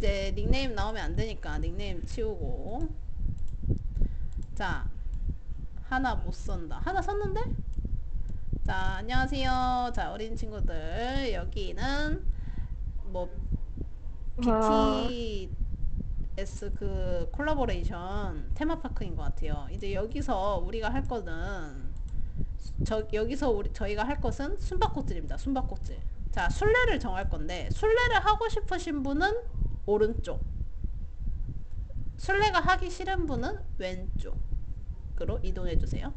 이제 닉네임 나오면 안 되니까 닉네임 치우고 자 하나 못 쓴다 하나 썼는데 자 안녕하세요 자 어린 친구들 여기는 뭐 와, BTS 그 콜라보레이션 테마파크인 것 같아요. 이제 여기서 우리가 할 거는 저 여기서 우리 저희가 할 것은 숨바꼭질입니다. 숨바꼭질. 자 순례를 정할 건데 순례를 하고 싶으신 분은 오른쪽. 순례가 하기 싫은 분은 왼쪽으로 이동해 주세요.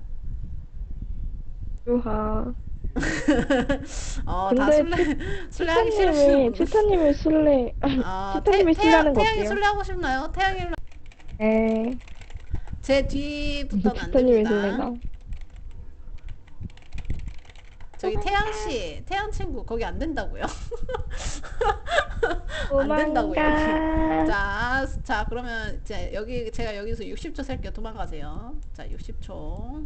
유하. 어, 다 근데 순례 순례하기 싫으신 치타님이, 분. 치타님이 술래. 아, 치타님이 태, 술래하는 거 태양이 어때요? 순례하고 싶나요? 태양이 에, 제 뒤부터는 안 치타님이 됩니다. 술래가. 저기 태양 씨, 태양 친구 거기 안 된다고요. 안 된다고요. 도망가. 자, 자 그러면 이제 여기 제가 여기서 60초 셀게요. 도망가세요. 자, 60초.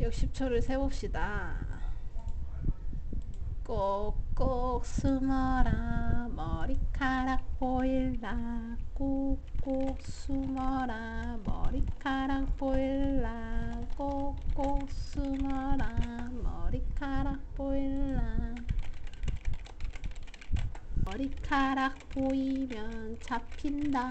60초를 세봅시다. 꼭꼭 숨어라 머리카락 보일라 꼭꼭 숨어라 머리카락 보일라 꼭꼭 숨어라. 머리카락 보일라. 머리카락 보이면 잡힌다.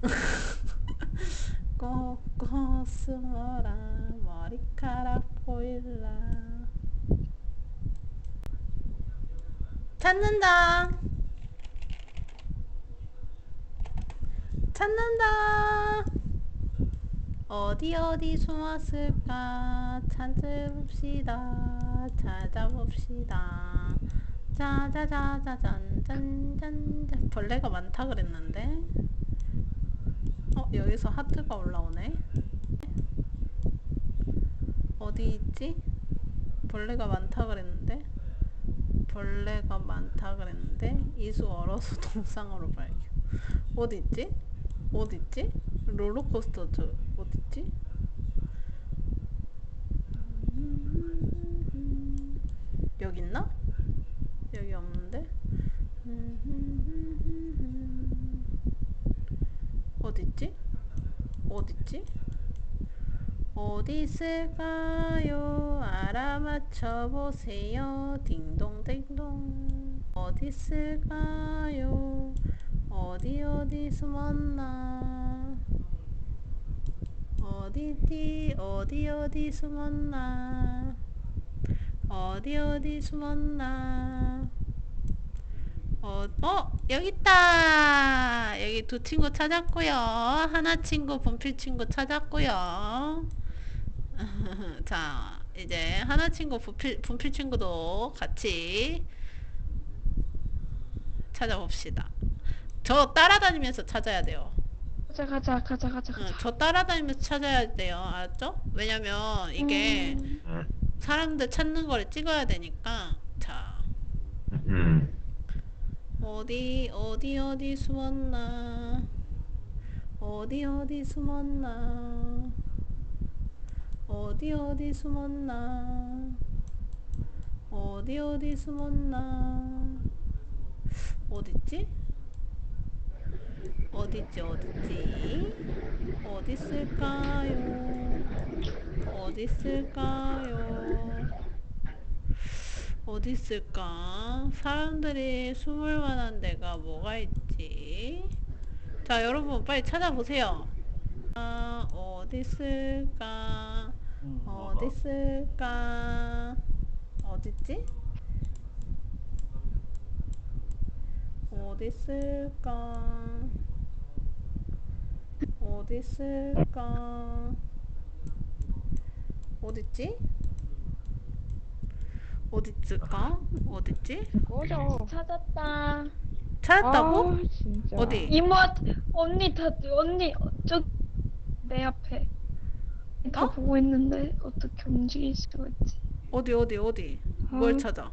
꼭꼭 숨어라. 머리카락 보일라. 찾는다. 찾는다 어디 어디 숨었을까? 찾아봅시다. 찾아봅시다. 짜자자자잔 짠짠짠. 벌레가 많다 그랬는데? 어 여기서 하트가 올라오네. 어디 있지? 벌레가 많다 그랬는데? 벌레가 많다 그랬는데? 이수 얼어서 동상으로 발견. 어디 있지? 어디 있지? 롤러코스터 저 어디 있지? 여기 있나? 여기 없는데? 어디 있지? 어디 있을까요? 알아맞혀 보세요. 딩동댕동. 어디 있을까요? 어디 어디 숨었나? 어디 어디 어디 어디 숨었나? 어디 어디 숨었나? 어, 어, 여기 있다. 여기 두 친구 찾았고요. 하나 친구, 분필 친구 찾았고요. 자, 이제 하나 친구, 분필, 분필 친구도 같이 찾아봅시다. 저 따라다니면서 찾아야 돼요. 가자, 가자, 가자, 가자, 응, 가자. 저 따라다니면서 찾아야 돼요. 알았죠? 왜냐면 이게 음, 사람들 찾는 거를 찍어야 되니까. 자, 음. 어디 어디 어디 숨었나 어디 어디 숨었나 어디 어디 숨었나 어디 어디 숨었나 어딨지? 어딨지 어딨지 어디 있을까요 어디 있을까요 어디 있을까? 사람들이 숨을 만한 데가 뭐가 있지? 자, 여러분 빨리 찾아보세요. 아, 어디 있을까? 어디 있을까? 어딨지? 어디 있을까? 어디 있을까? 어딨지? 어디 있을까? 어딨지? 꺼져. 찾았다. 찾았다고? 아, 진짜. 어디? 이모 언니 다 언니 저내 앞에 다 어? 보고 있는데 어떻게 움직일 수가 있지? 어디 어디 어디? 뭘 아. 찾아?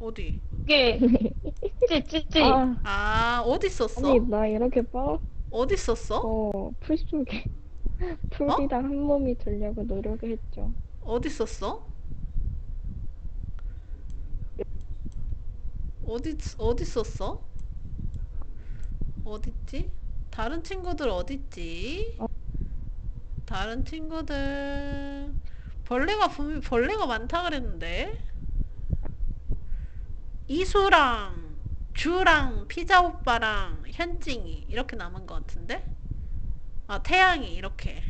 어디? 이게 찌 찌찌 아, 아 어디 있었어? 아니, 나 이렇게 빠, 어디 있었어? 어, 풀 속에. 풀이랑 한 몸이 되려고 노력을 했죠. 어디 있었어? 어디 어디 썼어? 어딨지? 다른 친구들 어딨지? 어. 다른 친구들 벌레가 분명 벌레가 많다 그랬는데 이수랑 주랑 피자 오빠랑 현징이 이렇게 남은 것 같은데? 아 태양이 이렇게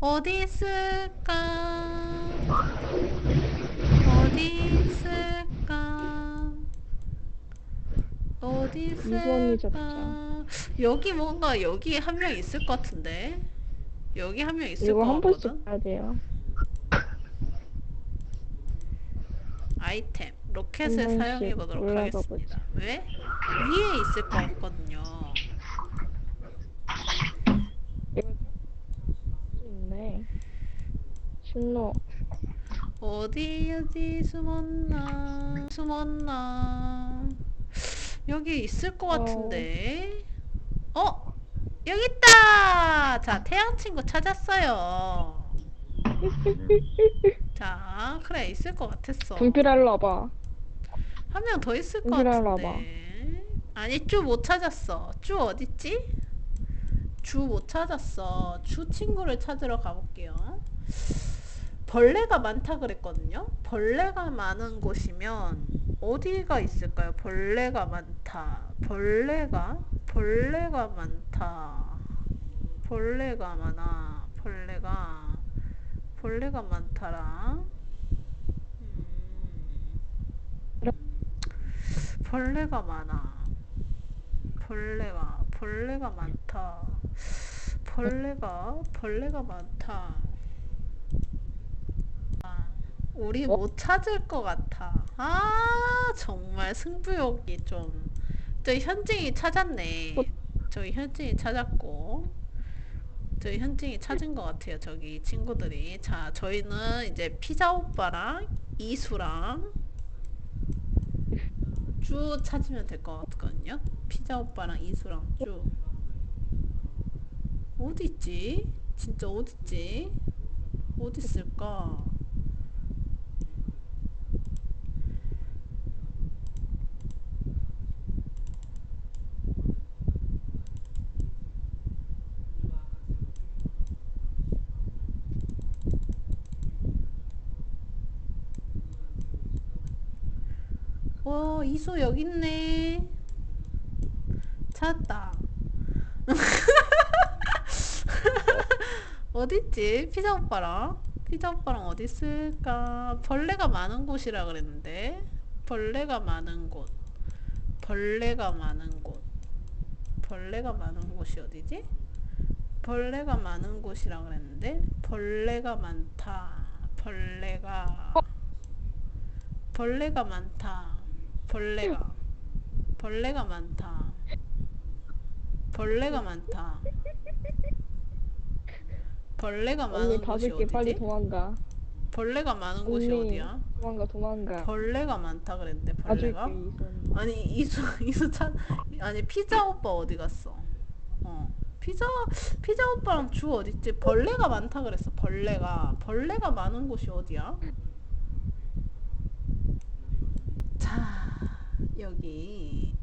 어디 있을까? 어디 있을까? 어디 이수원이 있을까? 여기 뭔가 여기 한 명 있을 것 같은데? 여기 한 명 있을 이거 것 한 번씩 같거든? 봐야 돼요. 아이템 로켓을 사용해 보도록 하겠습니다. 왜? 위에 있을 것 같거든요. 있네. 신노. 어디 어디 숨었나 숨었나 여기 있을 것 어. 같은데 어 여기 있다 자 태양 친구 찾았어요 자 그래 있을 것 같았어. 분필하러 와봐. 한 명 더 있을 것 같은데. 아니 쭈 못 찾았어. 쭈 어딨지? 주 못 찾았어. 주 친구를 찾으러 가볼게요. 벌레가 많다 그랬거든요? 벌레가 많은 곳이면 어디가 있을까요? 벌레가 많다. 벌레가? 벌레가 많다. 벌레가 많아. 벌레가 벌레가 많다라 음. 벌레가 많아. 벌레가 벌레가 많다. 벌레가 벌레가 많다. 아, 우리 못 찾을 것 같아. 아 정말 승부욕이 좀. 저희 현증이 찾았네. 저희 현증이 찾았고. 저희 현증이 찾은 것 같아요. 저기 친구들이. 자, 저희는 이제 피자 오빠랑 이수랑 쭈 찾으면 될 것 같거든요. 피자 오빠랑 이수랑 쭈. 어디 있지? 진짜 어디 있지? 어디 있을까? 와, 이수 여기 있네. 찾았다. 어딨지? 피자 오빠랑? 피자 오빠랑 어디 있을까? 벌레가 많은 곳이라 그랬는데. 벌레가 많은 곳. 벌레가 많은 곳. 벌레가 많은 곳이 어디지? 벌레가 많은 곳이라 그랬는데. 벌레가 많다. 벌레가. 벌레가 많다. 벌레가. 벌레가 많다. 벌레가 많다. 벌레가 많은 언니 곳이 봐줄게 빨리 어디지? 도망가. 벌레가 많은 곳이 언니. 어디야? 도망가 도망가. 벌레가 많다 그랬는데 봐줄게 벌레가? 이손. 아니 이수 이수 찬 아니 피자 오빠 어디 갔어? 어 피자 피자 오빠랑 주 어디 있지? 벌레가 많다 그랬어 벌레가 벌레가 많은 곳이 어디야? 자 여기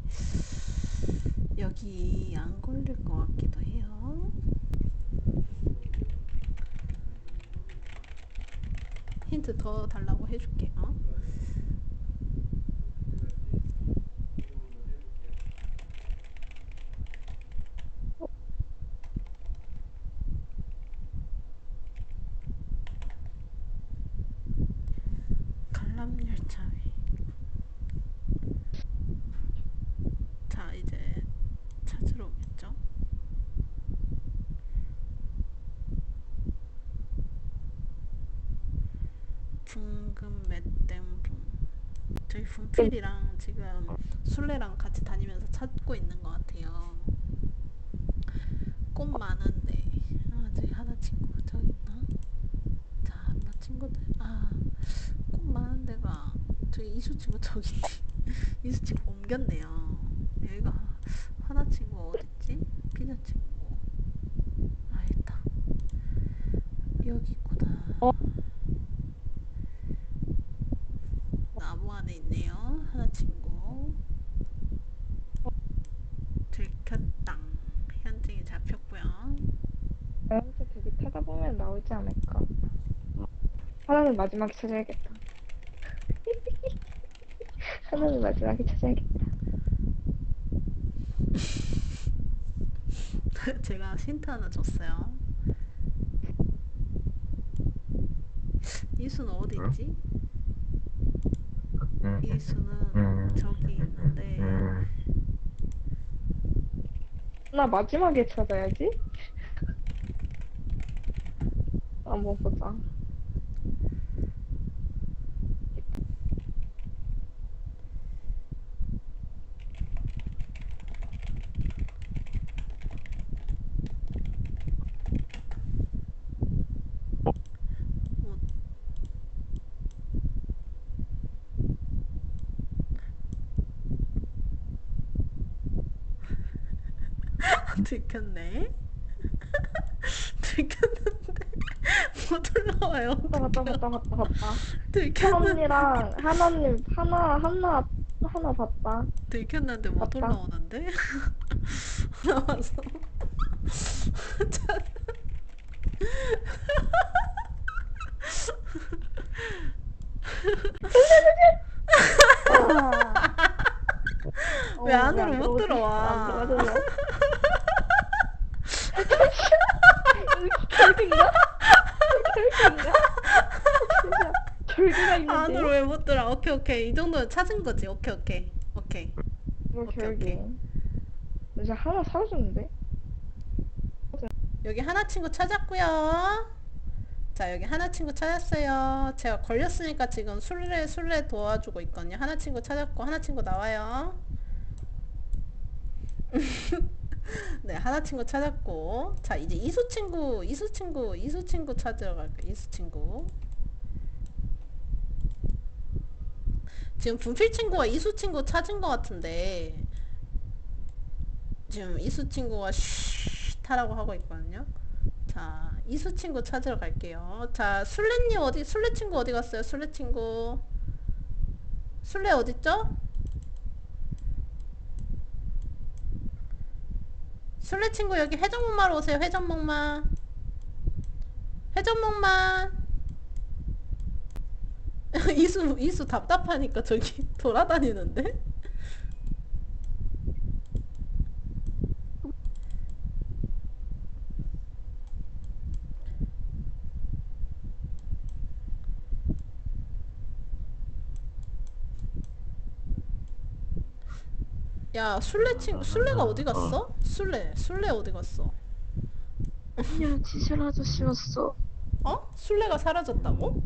여기 안 걸릴 것 같기도 해요. 힌트 더 달라고 해줄게. 어? 관람열차 위. 자 이제 찾으러 오겠죠? 붕금 맷댐붕. 저희 분필이랑 지금 술래랑 같이 다니면서 찾고 있는 것 같아요. 꽃 많은데. 아 저기 하나 친구 저기 있나? 자 한번 친구들. 아꽃 많은 데가 저기 이수 친구 저기 있네. 이수 친구 옮겼네요 여기가 하나 친구 어딨지? 피자 친구 아 있다 여기 있구나 어? 잡혔당. 현증이 잡혔고요. 다음주 되게 타다 보면 나오지 않을까. 하나는 마지막에 찾아야겠다. 하나는 마지막에 찾아야겠다. 제가 힌트 하나 줬어요. 이수는 어디 응? 있지? 음, 이수는 음. 저기 있는데 음, 나 마지막에 찾아야지. 한번 보자. 들켰네. 들켰는데 못 올라와요. 갔다 갔다 갔다 갔다 갔다. 들켰는데 언니랑 하나님 하나 하나 하나 봤다. 들켰는데 못 맞다. 올라오는데 나와서 왜 안으로 못 들어와? 결국인가? 결국인가? 결국가 있는데. 안으로 왜 못 들어? 오케이 오케이 이 정도는 찾은 거지. 오케이 오케이 오케이. 뭐 오케이. 오케이. 이제 하나 사라졌는데? 여기 하나 친구 찾았고요. 자, 여기 하나 친구 찾았어요. 제가 걸렸으니까 지금 술래 술래 도와주고 있거든요. 하나 친구 찾았고 하나 친구 나와요. 네, 하나 친구 찾았고. 자, 이제 이수 친구, 이수 친구, 이수 친구 찾으러 갈게요. 이수 친구. 지금 분필 친구와 이수 친구 찾은 것 같은데 지금 이수 친구가 쉬타라고 하고 있거든요. 자, 이수 친구 찾으러 갈게요. 자, 술래님 어디, 술래 친구 어디 갔어요? 술래 친구. 술래 어딨죠? 술래 친구 여기 회전목마로 오세요. 회전목마. 회전목마. 이수, 이수 답답하니까 저기 돌아다니는데? 야, 술래 친구, 술래가 어디 갔어? 술래, 술래 어디 갔어? 아니야, 지실 아저씨였어. 어? 술래가 사라졌다고?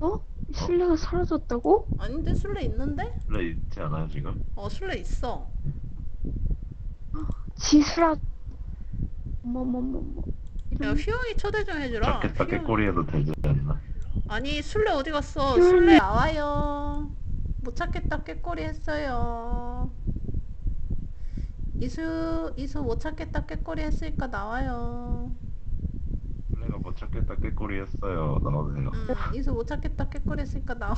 어? 신뢰가 사라졌다고? 아닌데, 술래 있는데? 원래 있지 않아요 지금? 어, 술래 있어. 지수라. 어머머머머. 야, 휘영이 초대 좀 해주라. 작게 작게 휘영- 꼬리해도 되지 않나? 아니, 술래 어디 갔어? 술래 나와요. 못 찾겠다, 꾀꼬리 했어요. 이수, 이수 못 찾겠다, 꾀꼬리 했으니까 나와요. 원래가 못 찾겠다 꾀꼬리 했어요. 나오세요. 음, 이수 못 찾겠다, 꾀꼬리 했으니까 나와.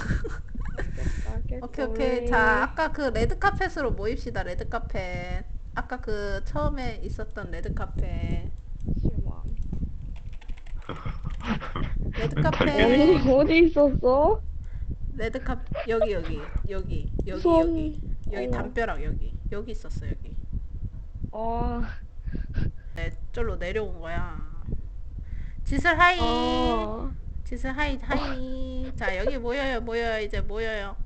오케이, 오케이. 오케이 자, 아까 그 레드 카펫으로 모입시다, 레드 카펫. 아까 그 처음에 있었던 레드 카펫. 레드. 어디 어디 있었어? 레드 카펫 여기 여기 여기 여기 손. 여기 여기 어. 담벼락 여기 여기 있었어 여기. 어. 네, 쫄로 내려온 거야. 지슬 하이. 어. 지슬 하이 하이. 자 여기 모여요 모여요 이제 모여요.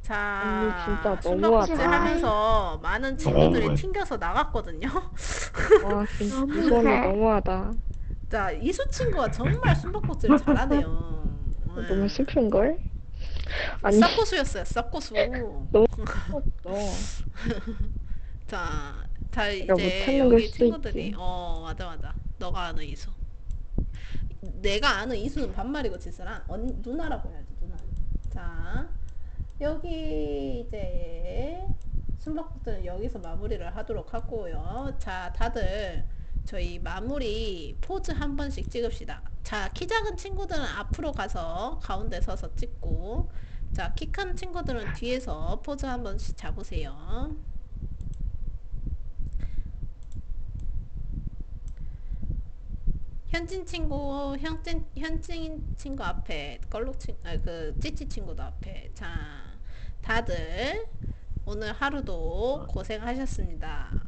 자 진짜 숨바꼭질. 하면서 많은 친구들이 너무해. 튕겨서 나갔거든요. 와 진짜 너무해. 이거는 너무하다. 자 이수 친구가 정말 숨바꼭질 잘하네요. 네. 너무 슬픈 걸? 아니. 쌉고수였어요 쌉고수. 자, 자 내가 이제 못하는 걸 여기 수도 친구들이 있지. 어 맞아 맞아. 너가 아는 이수. 내가 아는 이수는 반말이고 지수랑. 언 누나라고 해야지 누나. 자 여기 이제 숨바꼭질은 여기서 마무리를 하도록 하고요. 자 다들 저희 마무리 포즈 한 번씩 찍읍시다 자, 키 작은 친구들은 앞으로 가서 가운데 서서 찍고 자, 키 큰 친구들은 뒤에서 포즈 한 번씩 잡으세요. 현진 친구, 현진, 현진 친구 앞에, 걸룩 친, 아, 그, 찌찌 친구도 앞에. 자, 다들 오늘 하루도 고생하셨습니다.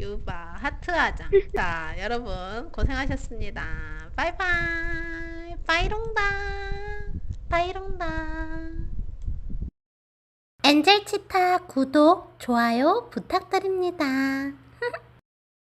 유바 하트 하자. 자, 여러분 고생하셨습니다. 바이바이. 빠이롱다. 빠이롱다. 엔젤 치타 구독, 좋아요 부탁드립니다.